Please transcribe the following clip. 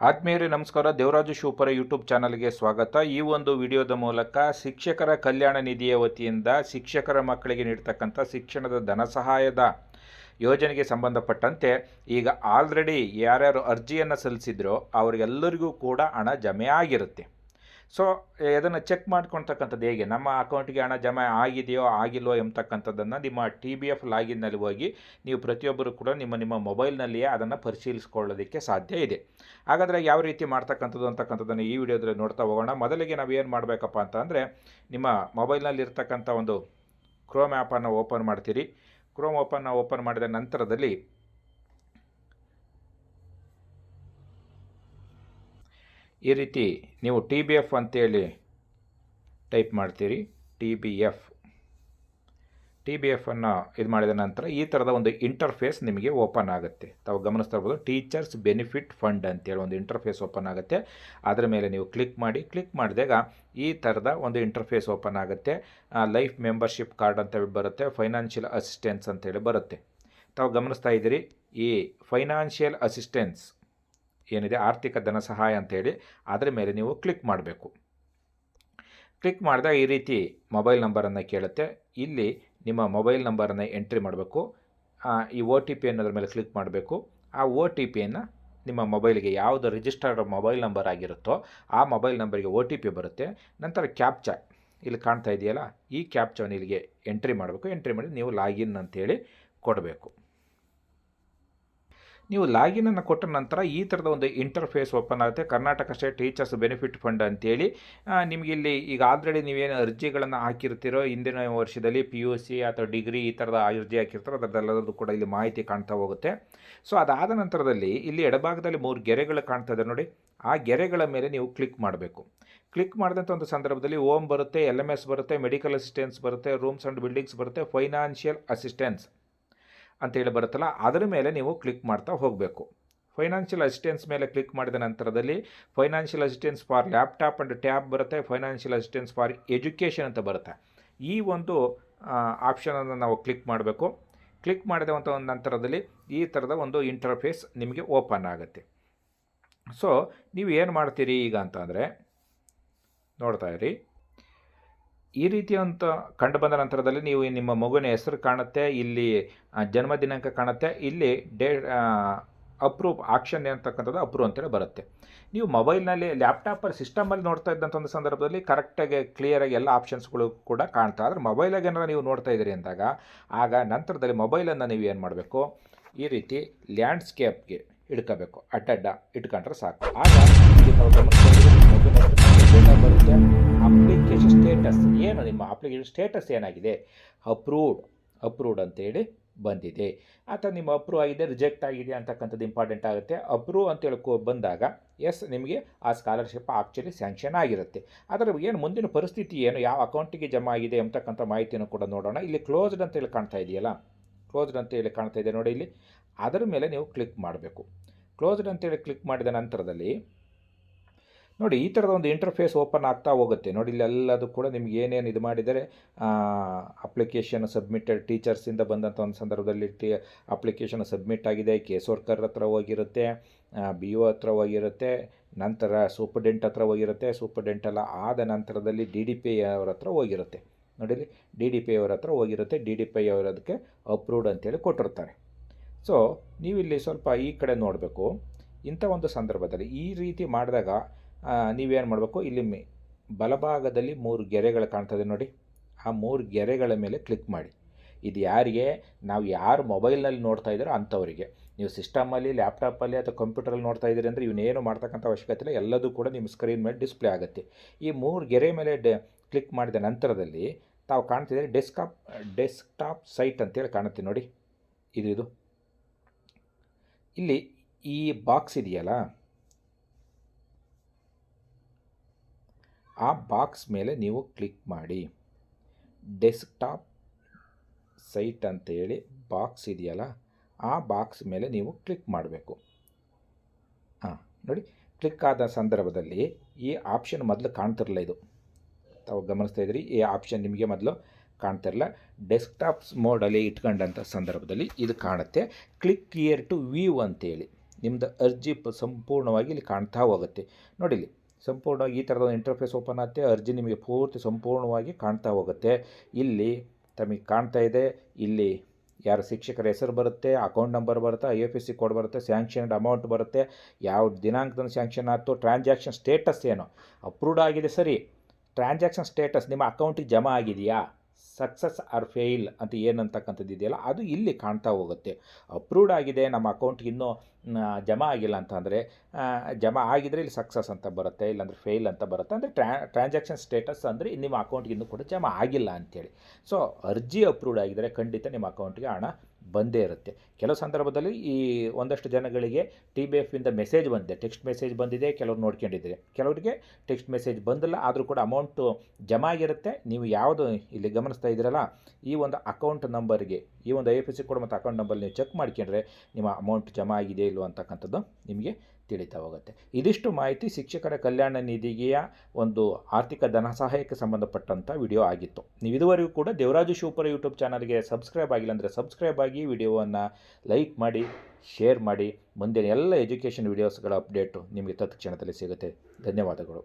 ಆತ್ಮೀಯರೇ, ನಮಸ್ಕಾರ. ದೇವರಾಜು ಶಿವಪುರ ಯೂಟ್ಯೂಬ್ ಚಾನಲ್ಗೆ ಸ್ವಾಗತ. ಈ ಒಂದು ವಿಡಿಯೋದ ಮೂಲಕ ಶಿಕ್ಷಕರ ಕಲ್ಯಾಣ ನಿಧಿಯ ವತಿಯಿಂದ ಶಿಕ್ಷಕರ ಮಕ್ಕಳಿಗೆ ನೀಡ್ತಕ್ಕಂಥ ಶಿಕ್ಷಣದ ಧನ ಸಹಾಯದ ಯೋಜನೆಗೆ ಸಂಬಂಧಪಟ್ಟಂತೆ ಈಗ ಆಲ್ರೆಡಿ ಯಾರ್ಯಾರು ಅರ್ಜಿಯನ್ನು ಸಲ್ಲಿಸಿದ್ರೋ ಅವರಿಗೆಲ್ಲರಿಗೂ ಕೂಡ ಹಣ ಜಮೆ ಆಗಿರುತ್ತೆ. ಸೊ ಅದನ್ನು ಚೆಕ್ ಮಾಡ್ಕೊಳ್ತಕ್ಕಂಥದ್ದು ಹೇಗೆ? ನಮ್ಮ ಅಕೌಂಟಿಗೆ ಹಣ ಜಮಾ ಆಗಿದೆಯೋ, ಆಗಿಲ್ವೋ ಎಂಬತಕ್ಕಂಥದ್ದನ್ನು ನಿಮ್ಮ ಟಿ ಬಿ ಎಫ್ ಲಾಗಿನ್ನಲ್ಲಿ ಹೋಗಿ ನೀವು ಪ್ರತಿಯೊಬ್ಬರು ಕೂಡ ನಿಮ್ಮ ನಿಮ್ಮ ಮೊಬೈಲ್ನಲ್ಲಿಯೇ ಅದನ್ನು ಪರಿಶೀಲಿಸ್ಕೊಳ್ಳೋದಕ್ಕೆ ಸಾಧ್ಯ ಇದೆ. ಹಾಗಾದರೆ ಯಾವ ರೀತಿ ಮಾಡ್ತಕ್ಕಂಥದ್ದು ಅಂತಕ್ಕಂಥದ್ದನ್ನು ಈ ವಿಡಿಯೋದಲ್ಲಿ ನೋಡ್ತಾ ಹೋಗೋಣ. ಮೊದಲಿಗೆ ನಾವು ಏನು ಮಾಡಬೇಕಪ್ಪ ಅಂತ ಅಂದರೆ, ನಿಮ್ಮ ಮೊಬೈಲ್ನಲ್ಲಿ ಇರ್ತಕ್ಕಂಥ ಒಂದು ಕ್ರೋಮ್ ಆ್ಯಪನ್ನು ಓಪನ್ ಮಾಡ್ತೀರಿ. ಕ್ರೋಮ್ ಓಪನ್ನ ಓಪನ್ ಮಾಡಿದ ನಂತರದಲ್ಲಿ ಈ ರೀತಿ ನೀವು ಟಿ ಬಿ ಎಫ್ ಅಂತೇಳಿ ಟೈಪ್ ಮಾಡ್ತೀರಿ T B F T B ಎಫನ್ನು ಇದು ಮಾಡಿದ ನಂತರ ಈ ಥರದ ಒಂದು ಇಂಟರ್ಫೇಸ್ ನಿಮಗೆ ಓಪನ್ ಆಗುತ್ತೆ. ತಾವು ಗಮನಿಸ್ತಾ ಇರ್ಬೋದು ಟೀಚರ್ಸ್ ಬೆನಿಫಿಟ್ ಫಂಡ್ ಅಂತೇಳಿ ಒಂದು ಇಂಟರ್ಫೇಸ್ ಓಪನ್ ಆಗುತ್ತೆ. ಅದರ ಮೇಲೆ ನೀವು ಕ್ಲಿಕ್ ಮಾಡಿ ಕ್ಲಿಕ್ ಮಾಡಿದಾಗ ಈ ಥರದ ಒಂದು ಇಂಟರ್ಫೇಸ್ ಓಪನ್ ಆಗುತ್ತೆ. ಲೈಫ್ ಮೆಂಬರ್ಶಿಪ್ ಕಾರ್ಡ್ ಅಂತ ಬರುತ್ತೆ ಫೈನಾನ್ಷಿಯಲ್ ಅಸಿಸ್ಟೆನ್ಸ್ ಅಂತೇಳಿ ಬರುತ್ತೆ. ತಾವು ಗಮನಿಸ್ತಾ ಇದ್ದೀರಿ, ಈ ಫೈನಾನ್ಷಿಯಲ್ ಅಸಿಸ್ಟೆನ್ಸ್ ಏನಿದೆ ಆರ್ಥಿಕ ಧನ ಸಹಾಯ ಅಂತೇಳಿ ಅದರ ಮೇಲೆ ನೀವು ಕ್ಲಿಕ್ ಮಾಡಬೇಕು. ಕ್ಲಿಕ್ ಮಾಡಿದಾಗ ಈ ರೀತಿ ಮೊಬೈಲ್ ನಂಬರನ್ನು ಕೇಳುತ್ತೆ. ಇಲ್ಲಿ ನಿಮ್ಮ ಮೊಬೈಲ್ ನಂಬರನ್ನು ಎಂಟ್ರಿ ಮಾಡಬೇಕು. ಈ ಒ ಟಿ ಪಿ ಅನ್ನೋದ್ರ ಮೇಲೆ ಕ್ಲಿಕ್ ಮಾಡಬೇಕು. ಆ ಒ ಟಿ ಪಿಯನ್ನು ನಿಮ್ಮ ಮೊಬೈಲ್ಗೆ ಯಾವುದು ರಿಜಿಸ್ಟರ್ಡ್ ಮೊಬೈಲ್ ನಂಬರ್ ಆಗಿರುತ್ತೋ ಆ ಮೊಬೈಲ್ ನಂಬರಿಗೆ ಒ ಟಿ ಪಿ ಬರುತ್ತೆ. ನಂತರ ಕ್ಯಾಪ್ಚಾ ಇಲ್ಲಿ ಕಾಣ್ತಾ ಇದೆಯಲ್ಲ? ಈ ಕ್ಯಾಪ್ಚಾವನ್ನು ಇಲ್ಲಿಗೆ ಎಂಟ್ರಿ ಮಾಡಬೇಕು. ಎಂಟ್ರಿ ಮಾಡಿ ನೀವು ಲಾಗಿನ್ ಅಂತೇಳಿ ಕೊಡಬೇಕು. ನೀವು ಲಾಗಿನನ್ನು ಕೊಟ್ಟ ನಂತರ ಈ ಥರದ ಒಂದು ಇಂಟರ್ಫೇಸ್ ಓಪನ್ ಆಗುತ್ತೆ. Karnataka state teachers benefit fund ಅಂತೇಳಿ. ನಿಮಗೆ ಇಲ್ಲಿ ಈಗ ಆಲ್ರೆಡಿ ನೀವೇನು ಅರ್ಜಿಗಳನ್ನು ಹಾಕಿರ್ತೀರೋ, ಹಿಂದಿನ ವರ್ಷದಲ್ಲಿ ಪಿ ಯು ಸಿ ಅಥವಾ ಡಿಗ್ರಿ ಈ ಥರದ ಅರ್ಜಿ ಹಾಕಿರ್ತಾರೋ, ಅದರದ್ದೆಲ್ಲದೂ ಕೂಡ ಇಲ್ಲಿ ಮಾಹಿತಿ ಕಾಣ್ತಾ ಹೋಗುತ್ತೆ. ಸೊ, ಅದಾದ ನಂತರದಲ್ಲಿ ಇಲ್ಲಿ ಎಡಭಾಗದಲ್ಲಿ ಮೂರು ಗೆರೆಗಳು ಕಾಣ್ತಾ ಇದೆ ನೋಡಿ. ಆ ಗೆರೆಗಳ ಮೇಲೆ ನೀವು ಕ್ಲಿಕ್ ಮಾಡಬೇಕು. ಕ್ಲಿಕ್ ಮಾಡಿದಂಥ ಒಂದು ಸಂದರ್ಭದಲ್ಲಿ ಓಮ್ ಬರುತ್ತೆ ಎಲ್ ಎಂ ಎಸ್ ಬರುತ್ತೆ ಮೆಡಿಕಲ್ ಅಸಿಸ್ಟೆನ್ಸ್ ಬರುತ್ತೆ ರೂಮ್ಸ್ ಆ್ಯಂಡ್ ಬಿಲ್ಡಿಂಗ್ಸ್ ಬರುತ್ತೆ ಫೈನಾನ್ಷಿಯಲ್ ಅಸಿಸ್ಟೆನ್ಸ್ ಅಂತೇಳಿ ಬರುತ್ತಲ್ಲ, ಅದರ ಮೇಲೆ ನೀವು ಕ್ಲಿಕ್ ಮಾಡ್ತಾ ಹೋಗಬೇಕು. ಫೈನಾನ್ಷಿಯಲ್ ಅಸಿಸ್ಟೆನ್ಸ್ ಮೇಲೆ ಕ್ಲಿಕ್ ಮಾಡಿದ ನಂತರದಲ್ಲಿ financial assistance for laptop and tab ಬರುತ್ತೆ ಫೈನಾನ್ಷಿಯಲ್ ಅಸಿಸ್ಟೆನ್ಸ್ ಫಾರ್ ಎಜುಕೇಷನ್ ಅಂತ ಬರುತ್ತೆ. ಈ ಒಂದು ಆಪ್ಷನನ್ನು ನಾವು ಕ್ಲಿಕ್ ಮಾಡಬೇಕು. ಕ್ಲಿಕ್ ಮಾಡಿದ ಒಂದು ನಂತರದಲ್ಲಿ ಈ ಥರದ ಒಂದು ಇಂಟರ್ಫೇಸ್ ನಿಮಗೆ ಓಪನ್ ಆಗುತ್ತೆ. ಸೊ ನೀವು ಏನು ಮಾಡ್ತೀರಿ ಈಗ ಅಂತಂದರೆ ನೋಡ್ತಾ ಇರಿ. ಈ ರೀತಿ ಅಂತ ಕಂಡು ಬಂದ ನಂತರದಲ್ಲಿ ನೀವು ನಿಮ್ಮ ಮಗುವಿನ ಹೆಸರು ಕಾಣುತ್ತೆ, ಇಲ್ಲಿ ಜನ್ಮ ದಿನಾಂಕ ಕಾಣುತ್ತೆ, ಇಲ್ಲಿ ಡೇ ಅಪ್ರೂವ್ ಆಕ್ಷನ್ ಅಂತಕ್ಕಂಥದ್ದು ಅಪ್ರೂವ್ ಅಂತೇಳಿ ಬರುತ್ತೆ. ನೀವು ಮೊಬೈಲ್ನಲ್ಲಿ, ಲ್ಯಾಪ್ಟಾಪಲ್ಲಿ, ಸಿಸ್ಟಮಲ್ಲಿ ನೋಡ್ತಾ ಇದ್ದಂಥ ಒಂದು ಸಂದರ್ಭದಲ್ಲಿ ಕರೆಕ್ಟಾಗಿ, ಕ್ಲಿಯರಾಗಿ ಎಲ್ಲ ಆಪ್ಷನ್ಸ್ಗಳು ಕೂಡ ಕಾಣ್ತಾ ಆದರೆ ಮೊಬೈಲಾಗೆ ಏನಾರು ನೀವು ನೋಡ್ತಾ ಇದ್ದೀರಿ ಅಂದಾಗ, ಆಗ ನಂತರದಲ್ಲಿ ಮೊಬೈಲನ್ನು ನೀವು ಏನು ಮಾಡಬೇಕು? ಈ ರೀತಿ ಲ್ಯಾಂಡ್ಸ್ಕೇಪ್ಗೆ ಇಟ್ಕೋಬೇಕು ಅಡ್ಡಡ್ಡ ಇಟ್ಕೊಂಡ್ರೆ ಸಾಕು. ಆಗ ಬರುತ್ತೆ? ಅಪ್ಲಿಕೇಶನ್ ಸ್ಟೇಟಸ್ ಏನು, ನಿಮ್ಮ ಅಪ್ಲಿಕೇಶನ್ ಸ್ಟೇಟಸ್ ಏನಾಗಿದೆ? ಅಪ್ರೂವ್ಡ್ ಅಪ್ರೂವ್ಡ್ ಅಂತೇಳಿ ಬಂದಿದೆ. ಅಥವಾ ನಿಮ್ಮ ಅಪ್ರೂವ್ ಆಗಿದೆ ರಿಜೆಕ್ಟ್ ಆಗಿದೆ ಅಂತಕ್ಕಂಥದ್ದು ಇಂಪಾರ್ಟೆಂಟ್ ಆಗುತ್ತೆ. ಅಪ್ರೂವ್ ಅಂತ ಅಂತೇಳಿ ಬಂದಾಗ ಎಸ್ ನಿಮಗೆ ಆ ಸ್ಕಾಲರ್ಶಿಪ್ ಆ್ಯಕ್ಚುಲಿ ಸ್ಯಾಂಕ್ಷನ್ ಆಗಿರುತ್ತೆ. ಅದರ ಏನು ಮುಂದಿನ ಪರಿಸ್ಥಿತಿ ಏನು? ಯಾವ ಅಕೌಂಟಿಗೆ ಜಮಾ ಆಗಿದೆ ಅಂತಕ್ಕಂಥ ಮಾಹಿತಿಯನ್ನು ಕೂಡ ನೋಡೋಣ. ಇಲ್ಲಿ ಕ್ಲೋಸ್ಡ್ ಅಂತೇಳಿ ಕಾಣ್ತಾ ಇದೆಯಲ್ಲ? ಕ್ಲೋಸ್ಡ್ ಅಂತೇಳಿ ಕಾಣ್ತಾ ಇದೆ ನೋಡಿ ಇಲ್ಲಿ. ಅದರ ಮೇಲೆ ನೀವು ಕ್ಲಿಕ್ ಮಾಡಬೇಕು. ಕ್ಲೋಸ್ಡ್ ಅಂತೇಳಿ ಕ್ಲಿಕ್ ಮಾಡಿದ ನಂತರದಲ್ಲಿ ನೋಡಿ, ಈ ಥರದ ಒಂದು ಇಂಟರ್ಫೇಸ್ ಓಪನ್ ಆಗ್ತಾ ಹೋಗುತ್ತೆ. ನೋಡಿ, ಇಲ್ಲೆಲ್ಲದು ಕೂಡ ನಿಮ್ಗೆ ಏನೇನು ಇದು ಮಾಡಿದರೆ ಅಪ್ಲಿಕೇಶನ್ ಸಬ್ಮಿಟೆಡ್ ಟೀಚರ್ಸಿಂದ ಬಂದಂಥ ಒಂದು ಸಂದರ್ಭದಲ್ಲಿ ಟಿ ಅಪ್ಲಿಕೇಶನ್ ಸಬ್ಮಿಟ್ ಆಗಿದೆ. ಕೇಸ್ ಹತ್ರ ಹೋಗಿರುತ್ತೆ ಬಿ ಒ ಹತ್ರ ಹೋಗಿರುತ್ತೆ, ನಂತರ ಸೂಪರ್ಡೆಂಟ್ ಹತ್ರ ಹೋಗಿರುತ್ತೆ ಸೂಪರ್ಡೆಂಟ್ ಎಲ್ಲ ಆದ ನಂತರದಲ್ಲಿ ಡಿ ಡಿ ಪಿ ಅವ್ರ ಹತ್ರ ಹೋಗಿರುತ್ತೆ. ನೋಡಿಲಿ ಡಿ ಡಿ ಪಿ ಅವ್ರ ಹತ್ರ ಹೋಗಿರುತ್ತೆ ಡಿ ಡಿ ಪಿ ಅವ್ರು ಅದಕ್ಕೆ ಅಪ್ರೂವ್ಡ್ ಅಂತೇಳಿ ಕೊಟ್ಟಿರ್ತಾರೆ. ಸೊ ನೀವಿಲ್ಲಿ ಸ್ವಲ್ಪ ಈ ಕಡೆ ನೋಡಬೇಕು. ಇಂಥ ಒಂದು ಸಂದರ್ಭದಲ್ಲಿ ಈ ರೀತಿ ಮಾಡಿದಾಗ ನೀವೇನು ಮಾಡಬೇಕು? ಇಲ್ಲಿ ಮೇ, ಬಲಭಾಗದಲ್ಲಿ ಮೂರು ಗೆರೆಗಳು ಕಾಣ್ತದೆ ನೋಡಿ. ಆ ಮೂರು ಗೆರೆಗಳ ಮೇಲೆ ಕ್ಲಿಕ್ ಮಾಡಿ. ಇದು ಯಾರಿಗೆ? ನಾವು ಯಾರು ಮೊಬೈಲ್ನಲ್ಲಿ ನೋಡ್ತಾ ಇದ್ದೀರೋ ಅಂಥವರಿಗೆ. ನೀವು ಸಿಸ್ಟಮಲ್ಲಿ ಲ್ಯಾಪ್ಟಾಪಲ್ಲಿ ಅಥವಾ ಕಂಪ್ಯೂಟರಲ್ಲಿ ನೋಡ್ತಾ ಇದ್ದೀರಿ ಅಂದರೆ ಇವನೇನು ಮಾಡ್ತಕ್ಕಂಥ ಅವಶ್ಯಕತೆ ಇಲ್ಲ. ಎಲ್ಲದೂ ಕೂಡ ನಿಮ್ಮ ಸ್ಕ್ರೀನ್ ಮೇಲೆ ಡಿಸ್ಪ್ಲೇ ಆಗುತ್ತೆ. ಈ ಮೂರು ಗೆರೆ ಮೇಲೆ ಕ್ಲಿಕ್ ಮಾಡಿದ ನಂತರದಲ್ಲಿ ತಾವು ಕಾಣ್ತಿದ್ದೀರಿ ಡೆಸ್ಕ್ಟಾಪ್ ಡೆಸ್ಕ್ಟಾಪ್ ಸೈಟ್ ಅಂತೇಳಿ ಕಾಣುತ್ತೆ ನೋಡಿ. ಇದು ಇದು ಇಲ್ಲಿ ಈ ಬಾಕ್ಸ್ ಇದೆಯಲ್ಲ? ಆ ಬಾಕ್ಸ್ ಮೇಲೆ ನೀವು ಕ್ಲಿಕ್ ಮಾಡಿ. ಡೆಸ್ಕ್ಟಾಪ್ ಸೈಟ್ ಅಂತೇಳಿ ಬಾಕ್ಸ್ ಇದೆಯಲ್ಲ, ಆ ಬಾಕ್ಸ್ ಮೇಲೆ ನೀವು ಕ್ಲಿಕ್ ಮಾಡಬೇಕು. ಹಾಂ ನೋಡಿ ಕ್ಲಿಕ್ ಆದ ಸಂದರ್ಭದಲ್ಲಿ ಈ ಆಪ್ಷನ್ ಮೊದಲು ಕಾಣ್ತಿರಲಿಲ್ಲ ಇದು. ತಾವು ಗಮನಿಸ್ತಾ ಇದ್ರಿ, ಈ ಆಪ್ಷನ್ ನಿಮಗೆ ಮೊದಲು ಕಾಣ್ತಿರಲ್ಲ ಡೆಸ್ಕ್ಟಾಪ್ಸ್ ಮೋಡಲ್ಲಿ ಇಟ್ಕೊಂಡಂಥ ಸಂದರ್ಭದಲ್ಲಿ ಇದು ಕಾಣುತ್ತೆ. ಕ್ಲಿಕ್ ಇಯರ್ ಟು ವ್ಯೂ ಅಂತೇಳಿ. ನಿಮ್ಮದು ಅರ್ಜಿ ಸಂಪೂರ್ಣವಾಗಿ ಇಲ್ಲಿ ಕಾಣ್ತಾ ಹೋಗುತ್ತೆ. ನೋಡಿ ಸಂಪೂರ್ಣವಾಗಿ ಈ ಥರದ ಇಂಟರ್ಫೇಸ್ ಓಪನ್ ಆಗುತ್ತೆ. ಅರ್ಜಿ ನಿಮಗೆ ಪೂರ್ತಿ ಸಂಪೂರ್ಣವಾಗಿ ಕಾಣ್ತಾ ಹೋಗುತ್ತೆ. ಇಲ್ಲಿ ತಮಗೆ ಕಾಣ್ತಾ ಇದೆ. ಇಲ್ಲಿ ಯಾರು ಶಿಕ್ಷಕರ ಹೆಸರು ಬರುತ್ತೆ ಅಕೌಂಟ್ ನಂಬರ್ ಬರುತ್ತೆ I F S C code ಬರುತ್ತೆ ಸ್ಯಾಂಕ್ಷನ್ಡ್ ಅಮೌಂಟ್ ಬರುತ್ತೆ, ಯಾವ ದಿನಾಂಕದ ಸ್ಯಾಂಕ್ಷನ್ ಆಯಿತು ಟ್ರಾನ್ಸಾಕ್ಷನ್ ಸ್ಟೇಟಸ್ ಏನು? ಅಪ್ರೂವ್ಡ್ ಆಗಿದೆ ಸರಿ. ಟ್ರಾನ್ಸಾಕ್ಷನ್ ಸ್ಟೇಟಸ್ ನಿಮ್ಮ ಅಕೌಂಟಿಗೆ ಜಮಾ ಆಗಿದೆಯಾ? ಸಕ್ಸಸ್ ಆರ್ ಫೇಲ್ ಅಂತ ಏನಂತಕ್ಕಂಥದ್ದು ಇದೆಯಲ್ಲ, ಅದು ಇಲ್ಲಿ ಕಾಣ್ತಾ ಹೋಗುತ್ತೆ. ಅಪ್ರೂವ್ಡ್ ಆಗಿದೆ, ನಮ್ಮ ಅಕೌಂಟ್ಗೆ ಇನ್ನೂ ಜಮಾ ಆಗಿಲ್ಲ ಅಂತಂದರೆ ಜಮಾ ಆಗಿದ್ರೆ ಇಲ್ಲಿ ಸಕ್ಸಸ್ ಅಂತ ಬರುತ್ತೆ, ಇಲ್ಲಾಂದರೆ ಫೇಲ್ ಅಂತ ಬರುತ್ತೆ. ಅಂದರೆ ಟ್ರಾ, ಟ್ರಾನ್ಸಾಕ್ಷನ್ ಸ್ಟೇಟಸ್ ಅಂದರೆ ನಿಮ್ಮ ಅಕೌಂಟ್ಗೆ ಇನ್ನೂ ಕೂಡ ಜಮಾ ಆಗಿಲ್ಲ ಅಂತೇಳಿ. ಸೊ, ಅರ್ಜಿ ಅಪ್ರೂವ್ಡ್ ಆಗಿದ್ದರೆ ಖಂಡಿತ ನಿಮ್ಮ ಅಕೌಂಟ್ಗೆ ಹಣ ಬಂದೇ ಇರುತ್ತೆ. ಕೆಲವು ಸಂದರ್ಭದಲ್ಲಿ ಈ ಒಂದಷ್ಟು ಜನಗಳಿಗೆ ಟಿ ಬಿ ಎಫಿಂದ ಮೆಸೇಜ್ ಬಂದಿದೆ. ಟೆಕ್ಸ್ಟ್ ಮೆಸೇಜ್ ಬಂದಿದೆ, ಕೆಲವ್ರು ನೋಡ್ಕೊಂಡಿದ್ದಾರೆ. ಕೆಲವರಿಗೆ ಟೆಕ್ಸ್ಟ್ ಮೆಸೇಜ್ ಬಂದಿಲ್ಲ, ಆದರೂ ಕೂಡ ಅಮೌಂಟು ಜಮಾ ಆಗಿರುತ್ತೆ. ನೀವು ಯಾವುದು ಇಲ್ಲಿ ಗಮನಿಸ್ತಾ ಇದ್ದೀರಲ್ಲ, ಈ ಒಂದು ಅಕೌಂಟ್ ನಂಬರ್ಗೆ ಈ ಒಂದು I F S C code ಮತ್ತು ಅಕೌಂಟ್ ನಂಬರ್ ನೀವು ಚೆಕ್ ಮಾಡ್ಕೊಂಡ್ರೆ ನಿಮ್ಮ ಅಮೌಂಟ್ ಜಮಾ ಆಗಿದೆ ಇಲ್ವೋ ಅಂತಕ್ಕಂಥದ್ದು ನಿಮಗೆ ತಿಳಿತಾ ಹೋಗುತ್ತೆ ಇದಿಷ್ಟು ಮಾಹಿತಿ ಶಿಕ್ಷಕರ ಕಲ್ಯಾಣ ನಿಧಿಗೆಯ ಒಂದು ಆರ್ಥಿಕ ಧನ ಸಹಾಯಕ್ಕೆ ಸಂಬಂಧಪಟ್ಟಂಥ ವಿಡಿಯೋ ಆಗಿತ್ತು. ನೀವು ಇದುವರೆಗೂ ಕೂಡ ದೇವರಾಜು ಶಿವಪುರ ಯೂಟ್ಯೂಬ್ ಚಾನಲ್ಗೆ ಸಬ್ಸ್ಕ್ರೈಬ್ ಆಗಿಲ್ಲ ಅಂದರೆ ಸಬ್ಸ್ಕ್ರೈಬ್ ಆಗಿ ವಿಡಿಯೋವನ್ನು ಲೈಕ್ ಮಾಡಿ, ಶೇರ್ ಮಾಡಿ. ಮುಂದಿನ ಎಲ್ಲ ಎಜುಕೇಷನ್ ವಿಡಿಯೋಸ್ಗಳ ಅಪ್ಡೇಟು ನಿಮಗೆ ತತ್ಕ್ಷಣದಲ್ಲಿ ಸಿಗುತ್ತೆ. ಧನ್ಯವಾದಗಳು.